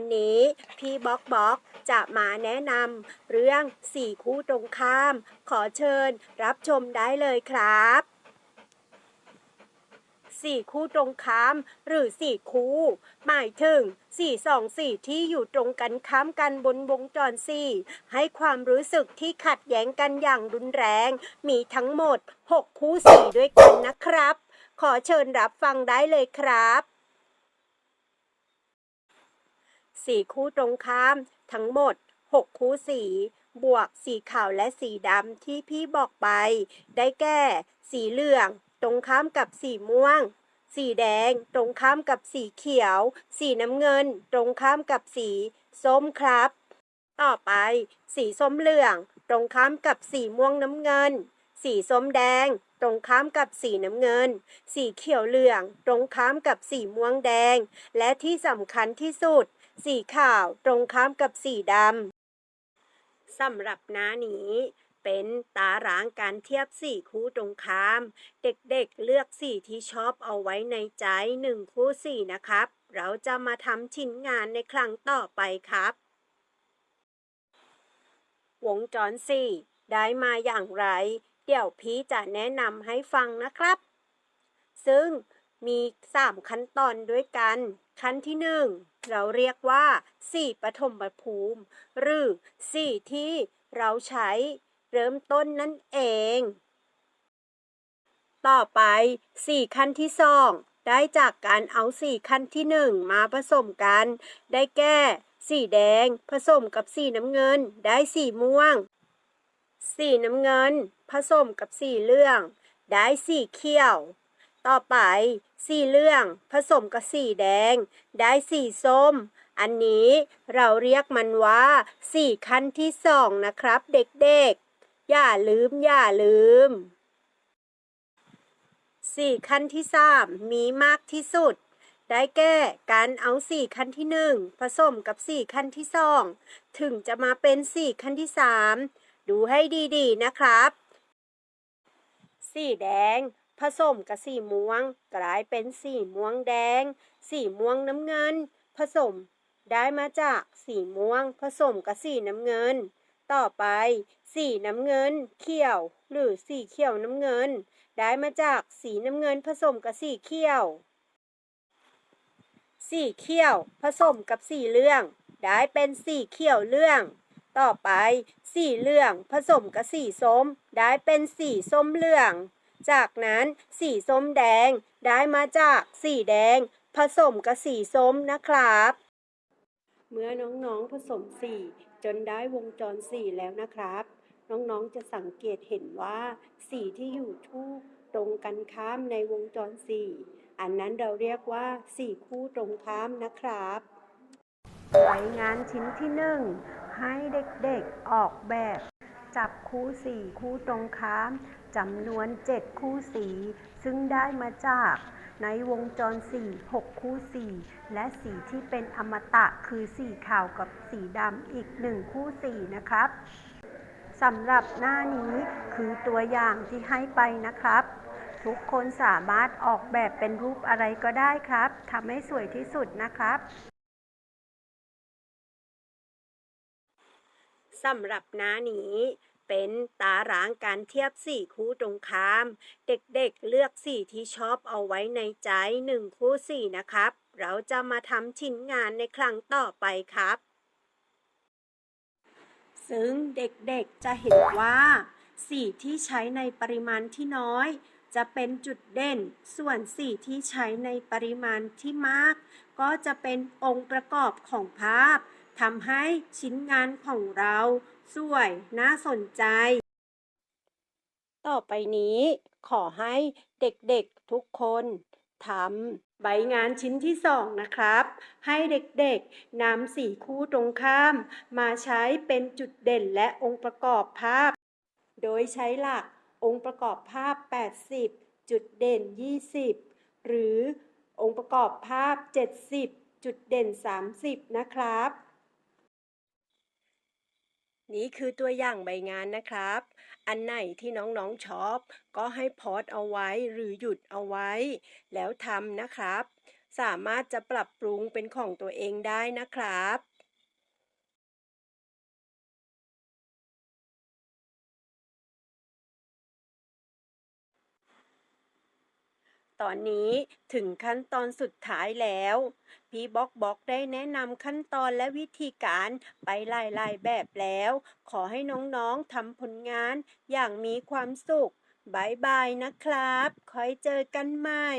วันนี้พี่บ็อกบ็อกจะมาแนะนำเรื่องสี่คู่ตรงข้าม ขอเชิญรับชมได้เลยครับสี่คู่ตรงข้าม หรือสี่คู่ หมายถึงสี่สองสี่ที่อยู่ตรงกันข้ามกันบนวงจรสี่ให้ความรู้สึกที่ขัดแย้งกันอย่างรุนแรง มีทั้งหมด 6 คู่สี่ด้วยกันนะครับ ขอเชิญรับฟังได้เลยครับ สีคู่ตรงข้าม ทั้งหมด 6 คู่สีบวกสีขาวและสีดำที่พี่บอกไป ได้แก่ สีเหลือง ตรงข้ามกับสีม่วง สีแดง ตรงข้ามกับสีเขียว สีน้ำเงิน ตรงข้ามกับสี ส้มครับ ต่อไป สีส้มเหลือง ตรงข้ามกับสีม่วงน้ำเงิน สีส้มแดง ตรงข้ามกับสีน้ำเงิน สีเขียวเหลือง ตรงข้ามกับสีม่วงแดง และที่สำคัญที่สุด สีขาวตรงข้ามกับสีดำสำหรับหน้านี้เป็นตารางการเทียบสี่คู่ตรงข้าม เด็กๆเลือกสีที่ชอบเอาไว้ในใจหนึ่งคู่สี่นะครับ เราจะมาทำชิ้นงานในครั้งต่อไปครับ วงจรสี่ได้มาอย่างไร เดี๋ยวพี่จะแนะนำให้ฟังนะครับ ซึ่งมีสามขั้นตอนด้วยกัน ขั้นที่หนึ่งเราเรียกว่าสี่ปฐมภูมิ หรือสี่ที่เราใช้เริ่มต้นนั่นเอง ต่อไปสี่ขั้นที่สองได้จากการเอาสี่ขั้นที่หนึ่งมาผสมกัน ได้แก่สีแดง ผสมกับสีน้ำเงิน ได้สีม่วง สีน้ำเงิน ผสมกับสีเหลือง ได้สีเขียว ต่อไปสีเหลืองผสมกับสีแดง ได้สีส้ม อันนี้เราเรียกมันว่าสี่ขั้นที่สองนะครับเด็กๆ อย่าลืมอย่าลืมสี่ขั้นที่สามมีมากที่สุด ได้แก่การเอาสี่ขั้นที่หนึ่งผสมกับสี่ขั้นที่สองถึงจะมาเป็นสี่ขั้นที่สามดูให้ดีๆนะครับ สีแดง ผสมกับสีม่วง กลายเป็นสีม่วงแดง สีม่วงน้ำเงิน ผสม ได้มาจากสีม่วง ผสมกับสีน้ำเงิน ต่อไป สีน้ำเงิน เขียว หรือสีเขียวน้ำเงิน ได้มาจากสีน้ำเงินผสมกับสีเขียว สีเขียว ผสมกับสีเหลือง ได้เป็นสีเขียวเหลือง ต่อไป สีเหลือง ผสมกับสีส้ม ได้เป็นสีส้มเหลือง จากนั้นสีส้มแดงได้มาจากสีแดง ผสมกับสีส้มนะครับ เมื่อน้องๆผสมสีจนได้วงจรสีแล้วนะครับ น้องๆจะสังเกตเห็นว่าสีที่อยู่ทูกตรงกันข้ามในวงจรสีอันนั้นเราเรียกว่าสีคู่ตรงข้ามนะครับรายงานชิ้นที่หนึ่งให้เด็กๆออกแบบ จับคู่สี่คู่ตรงข้าม จำนวน 7 คู่สี ซึ่งได้มาจากในวงจรสี6คู่สี และสีที่เป็นอมตะคือสีขาวกับสีดำอีกหนึ่งคู่สีนะครับสำหรับหน้านี้คือตัวอย่างที่ให้ไปนะครับ ทุกคนสามารถออกแบบเป็นรูปอะไรก็ได้ครับทำให้สวยที่สุดนะครับสำหรับหน้านี้ เป็นตารางการเทียบสี่คู่ตรงข้าม เด็กๆเลือกสีที่ชอบเอาไว้ในใจหนึ่งคู่สี่นะครับ เราจะมาทำชิ้นงานในครั้งต่อไปครับ ซึ่งเด็กๆจะเห็นว่าสีที่ใช้ในปริมาณที่น้อย จะเป็นจุดเด่น ส่วนสีที่ใช้ในปริมาณที่มาก ก็จะเป็นองค์ประกอบของภาพทำให้ชิ้นงานของเรา สวย น่าสนใจ ต่อไปนี้ขอให้เด็กๆทุกคนทำใบงานชิ้นที่สองนะครับ ให้เด็กๆนำสีคู่ตรงข้าม มาใช้เป็นจุดเด่นและองค์ประกอบภาพ โดยใช้หลักองค์ประกอบภาพ 80 จุดเด่น 20 หรือองค์ประกอบภาพ 70 จุดเด่น 30 นะครับ นี่คือตัวอย่างใบงานนะครับ อันไหนที่น้องๆชอบ ก็ให้พอดเอาไว้หรือหยุดเอาไว้ แล้วทำนะครับ สามารถจะปรับปรุงเป็นของตัวเองได้นะครับ ตอนนี้ถึงขั้นตอนสุดท้ายแล้ว พี่บ็อกบ็อกได้แนะนำขั้นตอนและวิธีการไปหลายๆแบบแล้ว ขอให้น้องๆทำผลงานอย่างมีความสุขบายบายนะครับ คอยเจอกันใหม่